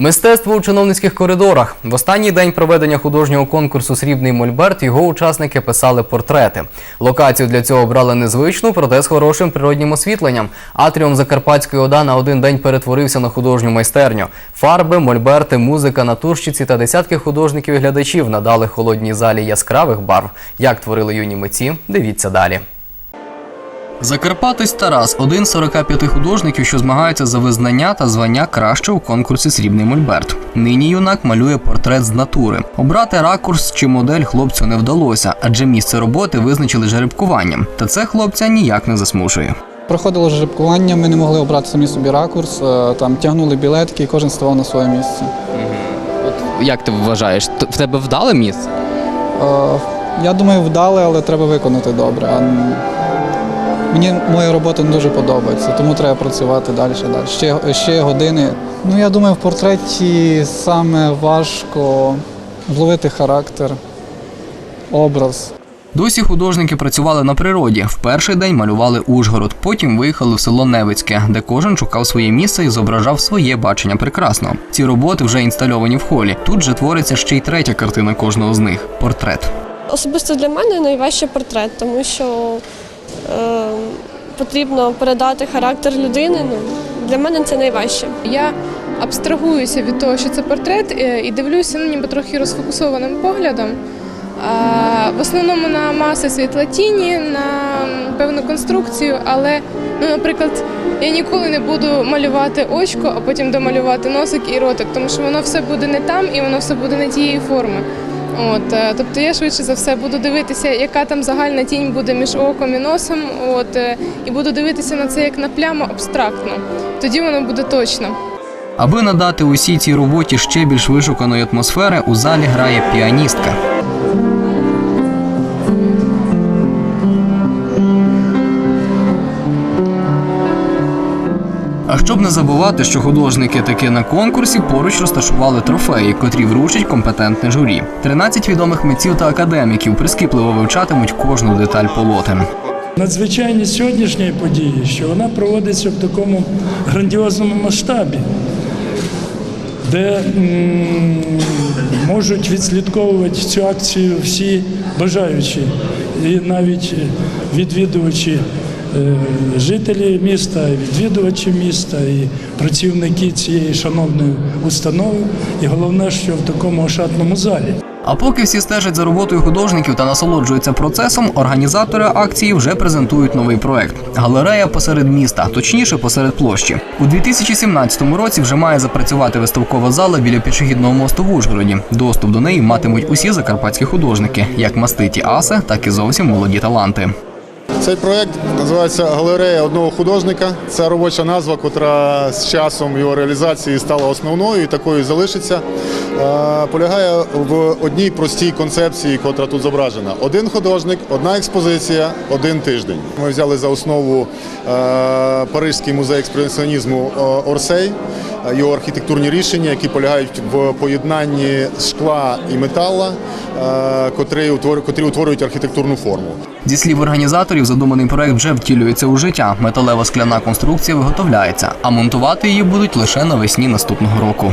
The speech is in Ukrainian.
Мистецтво у чиновницьких коридорах. В останній день проведення художнього конкурсу Срібний Мольберт його учасники писали портрети. Локацію для цього обрали незвичну, проте з хорошим природнім освітленням. Атріум Закарпатської ОДА на один день перетворився на художню майстерню. Фарби, мольберти, музика, натурщиці та десятки художників і глядачів надали холодній залі яскравих барв. Як творили юні митці, дивіться далі. Закарпатець Тарас один з 45 художників, що змагаються за визнання та звання краще у конкурсі Срібний Мольберт. Нині юнак малює портрет з натури. Обрати ракурс чи модель хлопцю не вдалося, адже місце роботи визначили жеребкуванням. Та це хлопця ніяк не засмушує. Проходило жеребкування, ми не могли обрати самі собі ракурс, е, там тягнули білетки і кожен ставав на своє місце. Як ти вважаєш? В тебе вдале місце? Е, Я думаю, вдали, але треба виконати добре. А мені моя робота не дуже подобається, тому треба працювати далі. далі. Ще, ще години. Ну, я думаю, в портреті саме важко вловити характер, образ. Досі художники працювали на природі. В перший день малювали Ужгород, потім виїхали в село Невицьке, де кожен шукав своє місце і зображав своє бачення прекрасного. Ці роботи вже інстальовані в холі. Тут же твориться ще й третя картина кожного з них портрет. Особисто для мене найважче портрет, тому що потрібно передати характер людини. Ну, для мене це найважче. Я абстрагуюся від того, що це портрет, е, і дивлюся ну, ніби трохи розфокусованим поглядом. В основному на маси світла тіні, на певну конструкцію, але, ну, наприклад, я ніколи не буду малювати очко, а потім домалювати носик і ротик, тому що воно все буде не там і воно все буде не тієї форми. От, е, тобто я швидше за все буду дивитися, яка там загальна тінь буде між оком і носом, от, е, і буду дивитися на це як на пляму абстрактно. Тоді воно буде точно. Аби надати усій цій роботі ще більш вишуканої атмосфери, у залі грає піаністка. А щоб не забувати, що художники таки на конкурсі поруч розташували трофеї, котрі вручить компетентне журі. 13 відомих митців та академіків прискіпливо вивчатимуть кожну деталь полотен. Надзвичайність сьогоднішньої події, що вона проводиться в такому грандіозному масштабі, де можуть відслідковувати цю акцію всі бажаючі, і навіть відвідувачі. Е, Жителі міста, відвідувачі міста, і працівники цієї шановної установи, і головне, що в такому ошатному залі. А поки всі стежать за роботою художників та насолоджуються процесом, організатори акції вже презентують новий проект галерея посеред міста, точніше посеред площі. У 2017 році вже має запрацювати виставкова зала біля пішохідного мосту в Ужгороді. Доступ до неї матимуть усі закарпатські художники, як маститі аси, так і зовсім молоді таланти. Цей проект називається Галерея одного художника. Це робоча назва, котра з часом його реалізації стала основною і такою залишиться. Е, Полягає в одній простій концепції, котра тут зображена: один художник, одна експозиція, один тиждень. Ми взяли за основу е, Паризький музей експресіонізму е, Орсей. Його архітектурні рішення, які полягають в поєднанні шкла і метала, котрі утворюють архітектурну форму. Зі слів організаторів, задуманий проект вже втілюється у життя. Металева скляна конструкція виготовляється, а монтувати її будуть лише навесні наступного року.